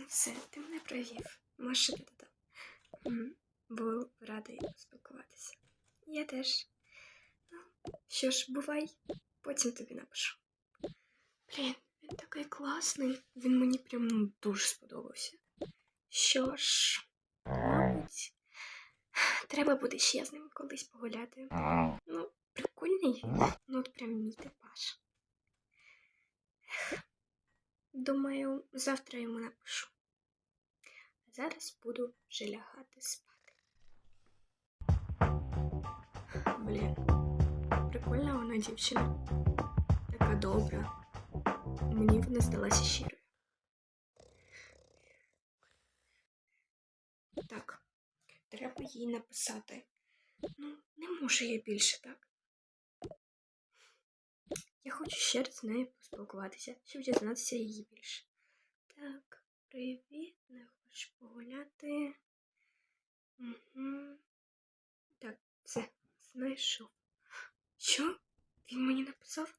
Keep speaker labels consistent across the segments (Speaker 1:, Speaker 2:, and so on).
Speaker 1: Ну все, ти мене провів. Можеш іти додому. М, Був радий поспілкуватися. Я теж. Ну, що ж, бувай, потім тобі напишу. Блін, він такий класний. Він мені прям ну, дуже сподобався. Що ж, мабуть, треба буде ще з ним колись погуляти. Ну, прикольний. Ну, завтра йому напишу. А зараз буду вже лягати спати. Блін, прикольна вона дівчина. Така добра. Мені вона здалася щирою. Так, треба їй написати. Ну, не можу я більше так. Я хочу ще раз з нею поспілкуватися, щоб дізнатися її більше. Так, привіт, не хочеш погуляти. Угу. Так, все, знайшов. Що? Він мені написав?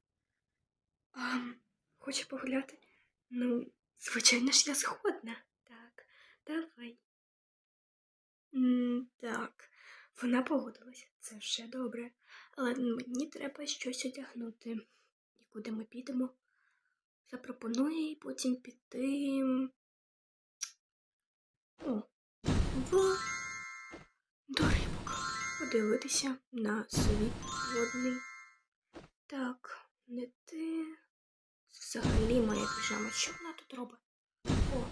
Speaker 1: А, хоче погуляти? Ну, звичайно ж, я згодна. Так, давай. Так, вона погодилася, це вже добре. Але мені треба щось одягнути. І куди ми підемо? Запропоную їй потім піти. О, в до рибок. Подивитися на світ водний. Так, не ти. Взагалі моя піжама. Що вона тут робить? О,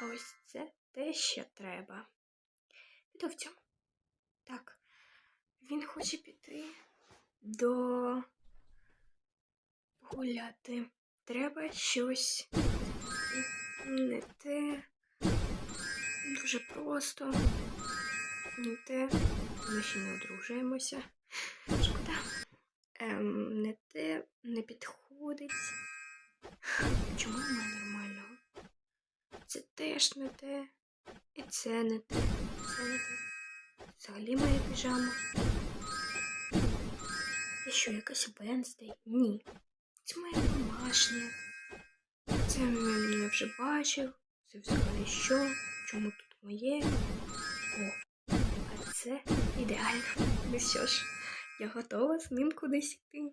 Speaker 1: а ось це те, що треба. Піду в цьому. Так, він хоче піти до гуляти. Треба щось не те. Дуже просто. Не те. Ми ще не одружуємося. Шкода. Ем, не те, не підходить. Чому немає нормального? Це теж не те. І це не те. Це не те. Взагалі моя піжама. Я що, якась Венздей? Ні. Це моя домашня. Це я вже бачив. Це взагалі що? Чому тут моє? О, а це ідеально. Ну що ж, я готова з ним кудись йти.